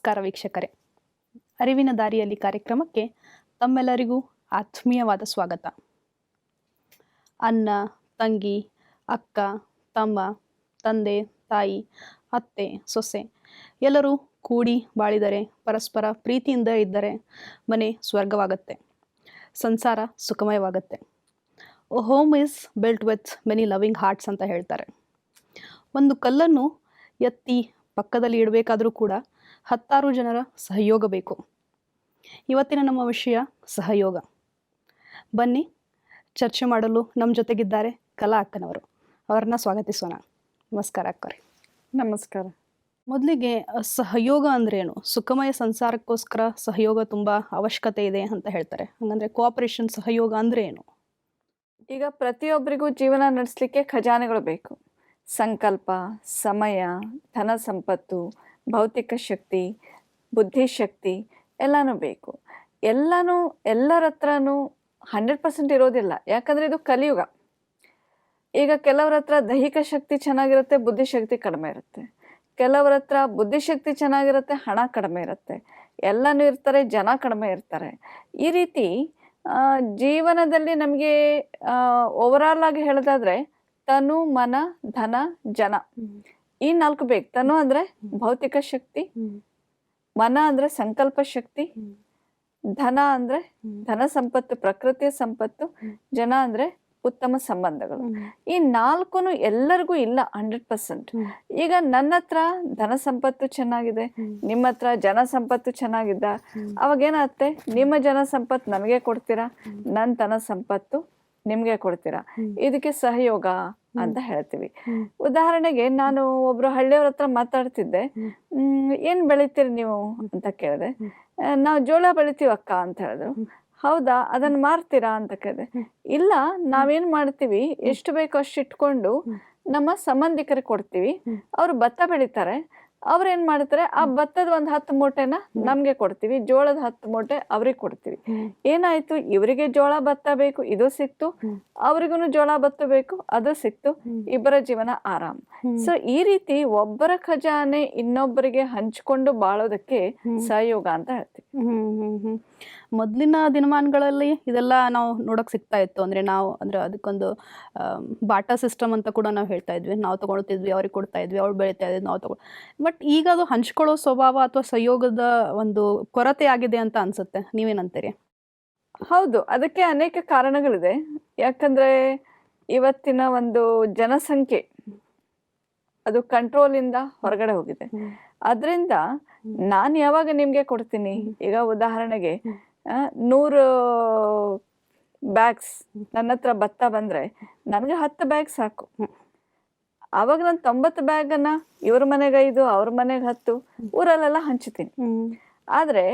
ನಮಸ್ಕಾರ ವೀಕ್ಷಕರೇ. ಅರಿವಿನ ದಾರಿಯಲ್ಲಿ ಕಾರ್ಯಕ್ರಮಕ್ಕೆ ತಮ್ಮೆಲ್ಲರಿಗೂ ಆತ್ಮೀಯವಾದ ಸ್ವಾಗತ. ಅಣ್ಣ, ತಂಗಿ, ಅಕ್ಕ, ತಮ್ಮ, ತಂದೆ, ತಾಯಿ, ಅತ್ತೆ, ಸೊಸೆ ಎಲ್ಲರೂ ಕೂಡಿ ಬಾಳಿದರೆ, ಪರಸ್ಪರ ಪ್ರೀತಿಯಿಂದ ಇದ್ದರೆ ಮನೆ ಸ್ವರ್ಗವಾಗತ್ತೆ. ಸಂಸಾರ ಸುಖಮಯವಾಗತ್ತೆ. Home is built with many loving hearts ಅಂತ ಹೇಳ್ತಾರೆ. ಒಂದು ಕಲ್ಲನ್ನು ಎತ್ತಿ ಪಕ್ಕದಲ್ಲಿ ಇಡಬೇಕಾದರೂ ಕೂಡ ಹತ್ತಾರು ಜನರ ಸಹಯೋಗ ಬೇಕು ಇವತ್ತಿನ ನಮ್ಮ ವಿಷಯ ಸಹಯೋಗ. ಬನ್ನಿ ಚರ್ಚೆ ಮಾಡಲು ನಮ್ಮ ಜೊತೆಗಿದ್ದಾರೆ ಕಲಾ ಅಕ್ಕನವರು. ಅವ್ರನ್ನ ಸ್ವಾಗತಿಸೋಣ. ನಮಸ್ಕಾರ ಅಕ್ಕರೆ. ನಮಸ್ಕಾರ. ಮೊದಲಿಗೆ ಸಹಯೋಗ ಅಂದ್ರೇನು? ಸುಖಮಯ ಸಂಸಾರಕ್ಕೋಸ್ಕರ ಸಹಯೋಗ ತುಂಬ ಅವಶ್ಯಕತೆ ಇದೆ ಅಂತ ಹೇಳ್ತಾರೆ. ಹಂಗಂದ್ರೆ ಕೋಆಪರೇಷನ್ ಸಹಯೋಗ ಅಂದ್ರೆ ಏನು ಈಗ ಪ್ರತಿಯೊಬ್ಬರಿಗೂ ಜೀವನ ನಡೆಸಲಿಕ್ಕೆ ಖಜಾನೆಗಳು ಬೇಕು. ಸಂಕಲ್ಪ ಸಮಯ ಧನ ಸಂಪತ್ತು ಭೌತಿಕ ಶಕ್ತಿ, ಬುದ್ಧಿಶಕ್ತಿ ಎಲ್ಲನೂ ಬೇಕು. ಎಲ್ಲನೂ, ಎಲ್ಲರ ಹತ್ರನೂ ಹಂಡ್ರೆಡ್ ಪರ್ಸೆಂಟ್ ಇರೋದಿಲ್ಲ. ಯಾಕಂದರೆ ಇದು ಕಲಿಯುಗ. ಈಗ ಕೆಲವರ ಹತ್ರ ದೈಹಿಕ ಶಕ್ತಿ ಚೆನ್ನಾಗಿರುತ್ತೆ, ಬುದ್ಧಿಶಕ್ತಿ ಕಡಿಮೆ ಇರುತ್ತೆ. ಕೆಲವರ ಹತ್ರ ಬುದ್ಧಿಶಕ್ತಿ ಚೆನ್ನಾಗಿರುತ್ತೆ, ಹಣ ಕಡಿಮೆ ಇರುತ್ತೆ. ಎಲ್ಲನೂ ಇರ್ತಾರೆ, ಜನ ಕಡಿಮೆ ಇರ್ತಾರೆ. ಈ ರೀತಿ ಜೀವನದಲ್ಲಿ ನಮಗೆ ಓವರಾಲ್ ಆಗಿ ಹೇಳೋದಾದ್ರೆ ತನು, ಮನ, ಧನ, ಜನ. ಈ ನಾಲ್ಕು ಬೇಕು. ತನು ಅಂದ್ರೆ ಭೌತಿಕ ಶಕ್ತಿ, ಮನ ಅಂದ್ರೆ ಸಂಕಲ್ಪ ಶಕ್ತಿ, ಧನ ಅಂದ್ರೆ ಧನ ಸಂಪತ್ತು, ಪ್ರಕೃತಿಯ ಸಂಪತ್ತು, ಜನ ಅಂದ್ರೆ ಉತ್ತಮ ಸಂಬಂಧಗಳು. ಈ ನಾಲ್ಕುನು ಎಲ್ಲರಿಗೂ ಇಲ್ಲ, ಹಂಡ್ರೆಡ್ ಪರ್ಸೆಂಟ್. ಈಗ ನನ್ನ ಹತ್ರ ಧನ ಸಂಪತ್ತು ಚೆನ್ನಾಗಿದೆ, ನಿಮ್ಮ ಹತ್ರ ಜನ ಸಂಪತ್ತು ಚೆನ್ನಾಗಿದ್ದ ಅವಾಗ ಏನಾಗುತ್ತೆ ನಿಮ್ಮ ಜನ ಸಂಪತ್ತು ನನಗೆ ಕೊಡ್ತೀರಾ? ನನ್ನ ಧನ ಸಂಪತ್ತು ನಿಮ್ಗೆ ಕೊಡ್ತೀರಾ? ಇದಕ್ಕೆ ಸಹಯೋಗ ಅಂತ ಹೇಳ್ತೀವಿ. ಉದಾಹರಣೆಗೆ ನಾನು ಒಬ್ರು ಹಳ್ಳಿಯವ್ರ ಹತ್ರ ಮಾತಾಡ್ತಿದ್ದೆ. ಹ್ಮ್. ಏನ್ ಬೆಳಿತೀರಿ ನೀವು ಅಂತ ಕೇಳಿದೆ. ನಾವು ಜೋಳ ಬೆಳಿತೀವಿ ಅಕ್ಕ ಅಂತ ಹೇಳಿದ್ರು. ಹೌದಾ? ಅದನ್ನ ಮಾರ್ತೀರಾ ಅಂತ ಕೇಳಿದೆ. ಇಲ್ಲ ನಾವೇನ್ ಮಾಡ್ತೀವಿ? ಎಷ್ಟು ಬೇಕೋ ಅಷ್ಟು ಇಟ್ಕೊಂಡು ನಮ್ಮ ಸಂಬಂಧಿಕರಿಗೆ ಕೊಡ್ತೀವಿ. ಅವ್ರು ಭತ್ತ ಬೆಳಿತಾರೆ. ಅವ್ರು ಏನ್ ಮಾಡ್ತಾರೆ ಆ ಭತ್ತದ ಒಂದ್ ಹತ್ತು ಮೂಟೆನ ನಮ್ಗೆ ಕೊಡ್ತೀವಿ ಜೋಳದ ಹತ್ತು ಮೂಟೆ ಅವ್ರಿಗೆ ಕೊಡ್ತೀವಿ. ಏನಾಯ್ತು ಇವರಿಗೆ ಜೋಳ ಭತ್ತ ಬೇಕು ಇದು ಸಿಕ್ತು. ಅವ್ರಿಗೂ ಜೋಳ ಭತ್ತ ಬೇಕು ಅದು ಸಿಕ್ತು. ಇಬ್ಬರ ಜೀವನ ಆರಾಮ್. ಸೊ ಈ ರೀತಿ ಒಬ್ಬರ ಖಜಾನೆ ಇನ್ನೊಬ್ಬರಿಗೆ ಹಂಚ್ಕೊಂಡು ಬಾಳೋದಕ್ಕೆ ಸಹಯೋಗ ಅಂತ ಹೇಳ್ತೀವಿ. ಮೊದಲಿನ ದಿನಮಾನಗಳಲ್ಲಿ ಇದೆಲ್ಲ ನಾವು ನೋಡಕ್ ಸಿಗ್ತಾ ಇತ್ತು. ಅಂದ್ರೆ ನಾವು ಅಂದರೆ ಅದಕ್ಕೊಂದು ಬಾಟಾ ಸಿಸ್ಟಮ್ ಅಂತ ಕೂಡ ನಾವು ಹೇಳ್ತಾ ಇದ್ವಿ. ನಾವು ತೊಗೊಳ್ತಿದ್ವಿ ಅವ್ರಿಗೆ ಕೊಡ್ತಾ ಇದ್ವಿ ಅವ್ರು ಬೆಳೀತಾ ಇದ್ವಿ ನಾವು ತಗೊಳ್ ಬಟ್ ಈಗ ಅದು ಹಂಚ್ಕೊಳ್ಳೋ ಸ್ವಭಾವ ಅಥವಾ ಸಹಯೋಗದ ಒಂದು ಕೊರತೆ ಆಗಿದೆ ಅಂತ ಅನಿಸುತ್ತೆ. ನೀವೇನಂತೀರಿ? ಹೌದು ಅದಕ್ಕೆ ಅನೇಕ ಕಾರಣಗಳಿದೆ. ಯಾಕಂದ್ರೆ ಇವತ್ತಿನ ಒಂದು ಜನಸಂಖ್ಯೆ ಅದು ಕಂಟ್ರೋಲ್ ಇಂದ ಹೊರಗಡೆ ಹೋಗಿದೆ. ಅದರಿಂದ ನಾನು ಯಾವಾಗ ನಿಮಗೆ ಕೊಡ್ತೀನಿ? ಈಗ ಉದಾಹರಣೆಗೆ ನೂರು ಬ್ಯಾಗ್ಸ್ ನನ್ನ ಹತ್ರ ಭತ್ತ ಬಂದ್ರೆ ನನಗೆ ಹತ್ತು ಬ್ಯಾಗ್ ಸಾಕು. ಅವಾಗ ನಾನು ತೊಂಬತ್ತು ಬ್ಯಾಗನ್ನ ಇವ್ರ ಮನೆಗೆ ಐದು ಅವ್ರ ಮನೆಗೆ ಹತ್ತು ಊರಲ್ಲೆಲ್ಲ ಹಂಚ್ತೀನಿ. ಆದರೆ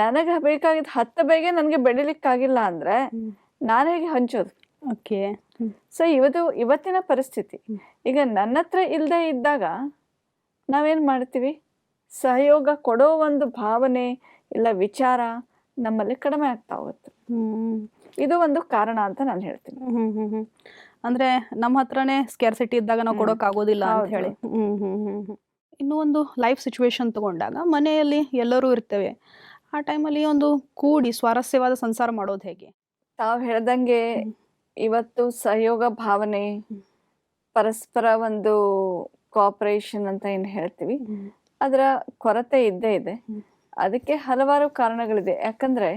ನನಗೆ ಬೇಕಾಗಿದ್ದ ಹತ್ತು ಬೇಗೆ ನನಗೆ ಬೆಳಿಲಿಕ್ಕಾಗಿಲ್ಲ ಅಂದ್ರೆ ನಾನು ಹೇಗೆ ಹಂಚೋದು? ಓಕೆ. ಸೊ ಇವತ್ತು ಇವತ್ತಿನ ಪರಿಸ್ಥಿತಿ. ಈಗ ನನ್ನ ಹತ್ರ ಇಲ್ಲದೆ ಇದ್ದಾಗ ನಾವೇನ್ ಮಾಡ್ತೀವಿ? ಸಹಯೋಗ ಕೊಡೋ ಒಂದು ಭಾವನೆ ಇಲ್ಲ ವಿಚಾರ ನಮ್ಮಲ್ಲಿ ಕಡಿಮೆ ಆಗ್ತಾ ಹೋಗುತ್ತೆ. ಇದು ಒಂದು ಕಾರಣ ಅಂತ ನಾನು ಹೇಳ್ತೀನಿ. ಅಂದ್ರೆ ನಮ್ಮ ಹತ್ರನೇ ಸ್ಕ್ಯಾರ್ಸಿಟಿ ಇದ್ದಾಗ ನಾವು ಕೊಡೋಕ್ ಆಗೋದಿಲ್ಲ ಅಂತ ಹೇಳಿ. ಇನ್ನು ಒಂದು ಲೈಫ್ ಸಿಚುವೇಶನ್ ತಗೊಂಡಾಗ ಮನೆಯಲ್ಲಿ ಎಲ್ಲರೂ ಇರ್ತೇವೆ. ಆ ಟೈಮಲ್ಲಿ ಒಂದು ಕೂಡಿ ಸ್ವಾರಸ್ಯವಾದ ಸಂಸಾರ ಮಾಡೋದು ಹೇಗೆ? ತಾವು ಹೇಳ್ದಂಗೆ ಇವತ್ತು ಸಹಯೋಗ ಭಾವನೆ ಪರಸ್ಪರ ಒಂದು ಕೋಆಪರೇಷನ್ ಅಂತ ಏನು ಹೇಳ್ತೀವಿ? ಅದರ ಕೊರತೆ ಇದ್ದೇ ಇದೆ. ಅದಕ್ಕೆ ಹಲವಾರು ಕಾರಣಗಳಿದೆ. ಯಾಕಂದರೆ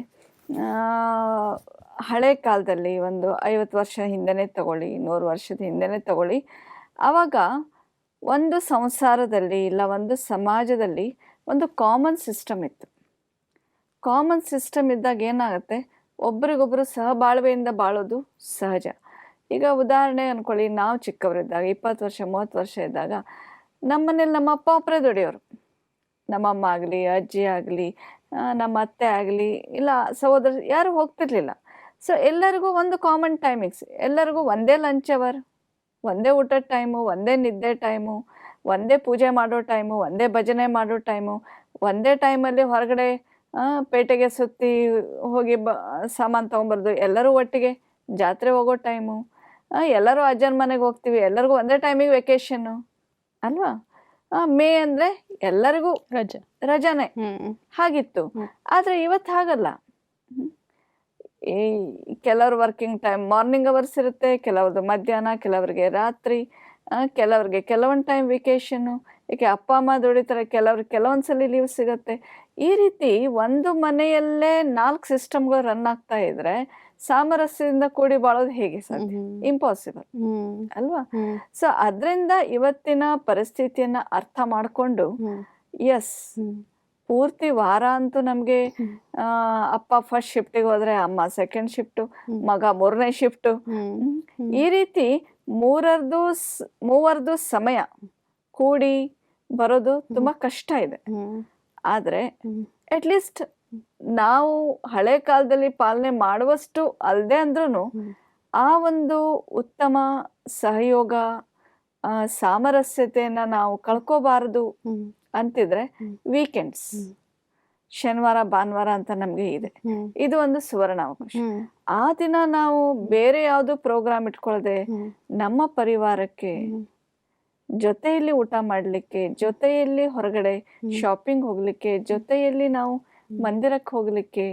ಹಳೆ ಕಾಲದಲ್ಲಿ ಒಂದು ಐವತ್ತು ವರ್ಷ ಹಿಂದೆನೇ ತಗೊಳ್ಳಿ ನೂರು ವರ್ಷದ ಹಿಂದೆನೇ ತಗೊಳ್ಳಿ. ಆವಾಗ ಒಂದು ಸಂಸಾರದಲ್ಲಿ ಇಲ್ಲ ಒಂದು ಸಮಾಜದಲ್ಲಿ ಒಂದು ಕಾಮನ್ ಸಿಸ್ಟಮ್ ಇತ್ತು. ಕಾಮನ್ ಸಿಸ್ಟಮ್ ಇದ್ದಾಗ ಏನಾಗುತ್ತೆ? ಒಬ್ರಿಗೊಬ್ಬರು ಸಹಬಾಳ್ವೆಯಿಂದ ಬಾಳೋದು ಸಹಜ. ಈಗ ಉದಾಹರಣೆ ಅಂದ್ಕೊಳ್ಳಿ ನಾವು ಚಿಕ್ಕವರಿದ್ದಾಗ, ಇಪ್ಪತ್ತು ವರ್ಷ, ಮೂವತ್ತು ವರ್ಷ ಇದ್ದಾಗ, ನಮ್ಮನೇಲಿ ನಮ್ಮ ಅಪ್ಪ ಒಬ್ಬರೇ ದುಡಿಯೋರು ನಮ್ಮಮ್ಮ ಆಗಲಿ, ಅಜ್ಜಿ ಆಗಲಿ ನಮ್ಮ ಅತ್ತೆ ಆಗಲಿ, ಇಲ್ಲ ಸಹೋದರ, ಯಾರು ಹೋಗ್ತಿರ್ಲಿಲ್ಲ. ಸೊ ಎಲ್ಲರಿಗೂ ಒಂದು ಕಾಮನ್ ಟೈಮಿಂಗ್ಸ್ ಎಲ್ಲರಿಗೂ ಒಂದೇ ಲಂಚ್ ಅವರ್ ಒಂದೇ ಊಟದ ಟೈಮು ಒಂದೇ ನಿದ್ದೆ ಟೈಮು ಒಂದೇ ಪೂಜೆ ಮಾಡೋ ಟೈಮು ಒಂದೇ ಭಜನೆ ಮಾಡೋ ಟೈಮು ಒಂದೇ ಟೈಮಲ್ಲಿ ಹೊರಗಡೆ ಪೇಟೆಗೆ ಸುತ್ತಿ ಹೋಗಿ ಬ, ಸಾಮಾನು ತೊಗೊಂಬರ್ದು ಎಲ್ಲರೂ ಒಟ್ಟಿಗೆ ಜಾತ್ರೆ ಹೋಗೋ ಟೈಮು ಎಲ್ಲರೂ ಅಜ್ಜನ ಮನೆಗೆ ಹೋಗ್ತೀವಿ. ಎಲ್ಲರಿಗೂ ಒಂದೇ ಟೈಮಿಗೆ ವೆಕೇಶನ್ನು ಅಲ್ವಾ? ಮೇ ಅಂದ್ರೆ ಎಲ್ಲರಿಗೂ ರಜೆ. ರಜಾನೆ. ಹಾಗಿತ್ತು. ಆದರೆ ಇವತ್ತು ಹಾಗಲ್ಲ. ಏ ಈ ಕೆಲವ್ರ ವರ್ಕಿಂಗ್ ಟೈಮ್ ಮಾರ್ನಿಂಗ್ ಅವರ್ಸ್ ಇರುತ್ತೆ ಕೆಲವ್ರದ್ದು ಮಧ್ಯಾಹ್ನ ಕೆಲವರಿಗೆ ರಾತ್ರಿ ಕೆಲವ್ರಿಗೆ ಕೆಲವೊಂದು ಟೈಮ್ ವೆಕೇಶನ್ನು ಏಕೆ ಅಪ್ಪ ಅಮ್ಮ ದುಡಿತಾರೆ ಕೆಲವ್ರಿಗೆ ಕೆಲವೊಂದ್ಸಲಿ ಲೀವ್ ಸಿಗುತ್ತೆ. ಈ ರೀತಿ ಒಂದು ಮನೆಯಲ್ಲೇ ನಾಲ್ಕು ಸಿಸ್ಟಮ್ಗಳು ರನ್ ಆಗ್ತಾ ಇದ್ರೆ ಸಾಮರಸ್ಯದಿಂದ ಕೂಡಿ ಬಾಳೋದು ಹೇಗೆ ಸಾಧ್ಯ? ಇಂಪಾಸಿಬಲ್ ಅಲ್ವಾ? ಸೊ ಅದರಿಂದ ಇವತ್ತಿನ ಪರಿಸ್ಥಿತಿಯನ್ನ ಅರ್ಥ ಮಾಡಿಕೊಂಡು ಎಸ್ ಪೂರ್ತಿ ವಾರ ಅಂತೂ ನಮಗೆ. ಅಪ್ಪ ಫಸ್ಟ್ ಶಿಫ್ಟಿಗೆ ಹೋದ್ರೆ ಅಮ್ಮ ಸೆಕೆಂಡ್ ಶಿಫ್ಟು ಮಗ ಮೂರನೇ ಶಿಫ್ಟು. ಈ ರೀತಿ ಮೂರರ್ದು ಮೂವರದು ಸಮಯ ಕೂಡಿ ಬರೋದು ತುಂಬಾ ಕಷ್ಟ ಇದೆ. ಆದ್ರೆ ಅಟ್ ಅಟ್ಲೀಸ್ಟ್ ನಾವು ಹಳೆ ಕಾಲದಲ್ಲಿ ಪಾಲನೆ ಮಾಡುವಷ್ಟು ಅಲ್ಲದೆ ಅಂದ್ರೂ ಆ ಒಂದು ಉತ್ತಮ ಸಹಯೋಗ ಸಾಮರಸ್ಯತೆಯನ್ನ ನಾವು ಕಳ್ಕೋಬಾರದು ಅಂತಿದ್ರೆ ವೀಕೆಂಡ್ಸ್ ಶನಿವಾರ ಭಾನುವಾರ ಅಂತ ನಮಗೆ ಇದೆ. ಇದು ಒಂದು ಸುವರ್ಣ ಅವಕಾಶ ಆ ದಿನ ನಾವು ಬೇರೆ ಯಾವುದು ಪ್ರೋಗ್ರಾಮ್ ಇಟ್ಕೊಳ್ಳದೆ ನಮ್ಮ ಪರಿವಾರಕ್ಕೆ ಜೊತೆಯಲ್ಲಿ ಊಟ ಮಾಡ್ಲಿಕ್ಕೆ ಜೊತೆಯಲ್ಲಿ ಹೊರಗಡೆ ಶಾಪಿಂಗ್ ಹೋಗ್ಲಿಕ್ಕೆ ಜೊತೆಯಲ್ಲಿ ನಾವು ಮಂದಿರಕ್ಕೆ ಹೋಗ್ಲಿಕ್ಕೆ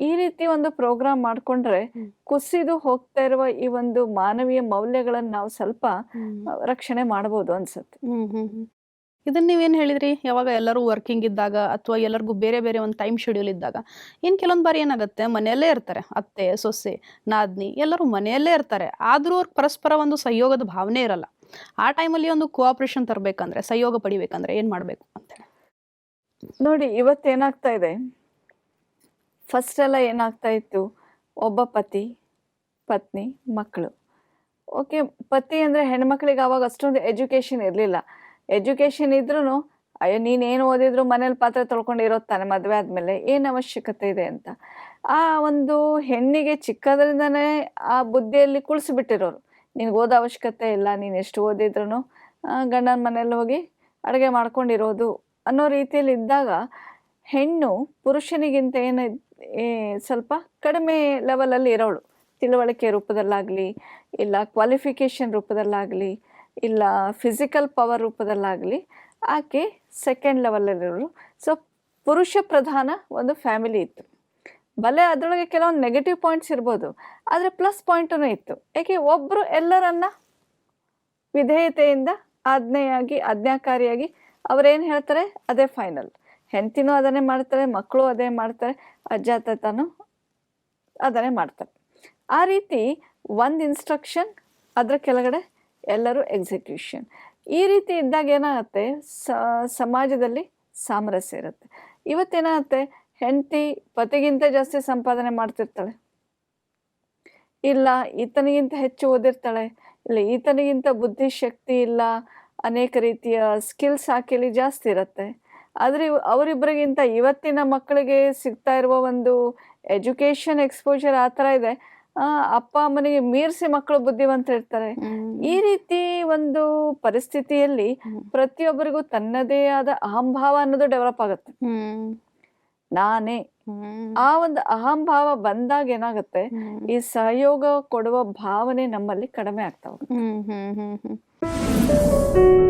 ಈ ರೀತಿ ಒಂದು ಪ್ರೋಗ್ರಾಮ್ ಮಾಡ್ಕೊಂಡ್ರೆ ಕುಸಿದು ಹೋಗ್ತಾ ಇರುವ ಈ ಒಂದು ಮಾನವೀಯ ಮೌಲ್ಯಗಳನ್ನ ನಾವು ಸ್ವಲ್ಪ ರಕ್ಷಣೆ ಮಾಡಬಹುದು ಅನ್ಸುತ್ತೆ. ಹ್ಮ್ ಹ್ಮ್ ಹ್ಮ್. ಇದನ್ನ ನೀವೇನು ಹೇಳಿದ್ರಿ? ಯಾವಾಗ ಎಲ್ಲರೂ ವರ್ಕಿಂಗ್ ಇದ್ದಾಗ ಅಥವಾ ಎಲ್ಲರಿಗೂ ಬೇರೆ ಬೇರೆ ಒಂದು ಟೈಮ್ ಶೆಡ್ಯೂಲ್ ಇದ್ದಾಗ ಇನ್ನು ಕೆಲವೊಂದು ಬಾರಿ ಏನಾಗುತ್ತೆ? ಮನೆಯಲ್ಲೇ ಇರ್ತಾರೆ. ಅತ್ತೆ ಸೊಸೆ ನಾದ್ನಿ ಎಲ್ಲರೂ ಮನೆಯಲ್ಲೇ ಇರ್ತಾರೆ. ಆದರೂ ಅವ್ರಿಗೆ ಪರಸ್ಪರ ಒಂದು ಸಹಯೋಗದ ಭಾವನೆ ಇರಲ್ಲ. ಆ ಟೈಮಲ್ಲಿ ಒಂದು ಕೋಆಪ್ರೇಷನ್ ತರಬೇಕಂದ್ರೆ ಸಹಯೋಗ ಪಡಿಬೇಕಂದ್ರೆ ಏನು ಮಾಡಬೇಕು ಅಂತ ನೋಡಿ ಇವತ್ತೇನಾಗ್ತಾ ಇದೆ? ಫಸ್ಟ್ ಎಲ್ಲ ಏನಾಗ್ತಾ ಇತ್ತು? ಒಬ್ಬ ಪತಿ, ಪತ್ನಿ, ಮಕ್ಕಳು. ಓಕೆ, ಪತಿ ಅಂದರೆ ಹೆಣ್ಮಕ್ಳಿಗೆ ಆವಾಗ ಅಷ್ಟೊಂದು ಎಜುಕೇಷನ್ ಇರಲಿಲ್ಲ. ಎಜುಕೇಷನ್ ಇದ್ರೂ ಅಯ್ಯೋ ನೀನೇನು ಓದಿದ್ರು ಮನೇಲಿ ಪಾತ್ರೆ ತೊಳ್ಕೊಂಡು ಇರೋದು ತಾನೆ ಮದುವೆ ಆದಮೇಲೆ, ಏನು ಅವಶ್ಯಕತೆ ಇದೆ ಅಂತ. ಆ ಒಂದು ಹೆಣ್ಣಿಗೆ ಚಿಕ್ಕದ್ರಿಂದನೇ ಆ ಬುದ್ಧಿಯಲ್ಲಿ ಕುಳಿಸ್ಬಿಟ್ಟಿರೋರು. ನಿನಗೆ ಓದೋ ಅವಶ್ಯಕತೆ ಇಲ್ಲ, ನೀನು ಎಷ್ಟು ಓದಿದ್ರು ಗಂಡನ ಮನೇಲಿ ಹೋಗಿ ಅಡುಗೆ ಮಾಡ್ಕೊಂಡಿರೋದು ಅನ್ನೋ ರೀತಿಯಲ್ಲಿ ಇದ್ದಾಗ ಹೆಣ್ಣು ಪುರುಷನಿಗಿಂತ ಏನು ಸ್ವಲ್ಪ ಕಡಿಮೆ ಲೆವೆಲಲ್ಲಿ ಇರೋಳು. ತಿಳುವಳಿಕೆ ರೂಪದಲ್ಲಾಗಲಿ, ಇಲ್ಲ ಕ್ವಾಲಿಫಿಕೇಷನ್ ರೂಪದಲ್ಲಾಗಲಿ, ಇಲ್ಲ ಫಿಸಿಕಲ್ ಪವರ್ ರೂಪದಲ್ಲಾಗಲಿ, ಆಕೆ ಸೆಕೆಂಡ್ ಲೆವೆಲಲ್ಲಿರೋಳು ಸೊ ಪುರುಷ ಪ್ರಧಾನ ಒಂದು ಫ್ಯಾಮಿಲಿ ಇತ್ತು. ಭಲೆ ಅದರೊಳಗೆ ಕೆಲವೊಂದು ನೆಗೆಟಿವ್ ಪಾಯಿಂಟ್ಸ್ ಇರ್ಬೋದು. ಆದರೆ ಪ್ಲಸ್ ಪಾಯಿಂಟೂ ಇತ್ತು. ಏಕೆ ಒಬ್ಬರು ಎಲ್ಲರನ್ನ ವಿಧೇಯತೆಯಿಂದ ಆಜ್ಞೆಯಾಗಿ, ಆಜ್ಞಾಕಾರಿಯಾಗಿ ಅವರೇನು ಹೇಳ್ತಾರೆ? ಅದೇ ಫೈನಲ್ ಹೆಂಡತಿನೂ ಅದನ್ನೇ ಮಾಡ್ತಾರೆ, ಮಕ್ಕಳು ಅದೇ ಮಾಡ್ತಾರೆ, ಅಜ್ಜ ತಾತನೂ ಅದನ್ನೇ ಮಾಡ್ತಾರೆ. ಆ ರೀತಿ ಒಂದು ಇನ್ಸ್ಟ್ರಕ್ಷನ್ ಅದರ ಕೆಳಗಡೆ ಎಲ್ಲರೂ ಎಕ್ಸಿಕ್ಯೂಷನ್ ಈ ರೀತಿ ಇದ್ದಾಗ ಏನಾಗುತ್ತೆ? ಸಮಾಜದಲ್ಲಿ ಸಾಮರಸ್ಯ ಇರುತ್ತೆ. ಇವತ್ತೇನಾಗುತ್ತೆ? ಹೆಂಡತಿ ಪತಿಗಿಂತ ಜಾಸ್ತಿ ಸಂಪಾದನೆ ಮಾಡ್ತಿರ್ತಾಳೆ. ಇಲ್ಲ, ಈತನಿಗಿಂತ ಹೆಚ್ಚು ಓದಿರ್ತಾಳೆ. ಇಲ್ಲ, ಈತನಿಗಿಂತ ಬುದ್ಧಿಶಕ್ತಿ ಇಲ್ಲ, ಅನೇಕ ರೀತಿಯ ಸ್ಕಿಲ್ಸ್ ಆಕೆಯಲ್ಲಿ ಜಾಸ್ತಿ ಇರುತ್ತೆ. ಆದರೆ ಅವರಿಬ್ಬರಿಗಿಂತ ಇವತ್ತಿನ ಮಕ್ಕಳಿಗೆ ಸಿಗ್ತಾ ಇರುವ ಒಂದು ಎಜುಕೇಶನ್ ಎಕ್ಸ್ಪೋಜರ್ ಆ ಥರ ಇದೆ. ಅಪ್ಪ ಅಮ್ಮನಿಗೆ ಮೀರಿಸಿ ಮಕ್ಕಳು ಬುದ್ಧಿವಂತರಿರ್ತಾರೆ. ಈ ರೀತಿ ಒಂದು ಪರಿಸ್ಥಿತಿಯಲ್ಲಿ ಪ್ರತಿಯೊಬ್ಬರಿಗೂ ತನ್ನದೇ ಆದ ಅಹಂಭಾವ ಅನ್ನೋದು ಡೆವಲಪ್ ಆಗುತ್ತೆ. ನಾನೇ. ಆ ಒಂದು ಅಹಂಭಾವ ಬಂದಾಗ ಏನಾಗುತ್ತೆ? ಈ ಸಹಯೋಗ ಕೊಡುವ ಭಾವನೆ ನಮ್ಮಲ್ಲಿ ಕಡಿಮೆ ಆಗ್ತಾ ಹೋಗುತ್ತೆ. ಹ್ಮ್ ಹ್ಮ್ ಹ್ಮ್ ಹ್ಮ್.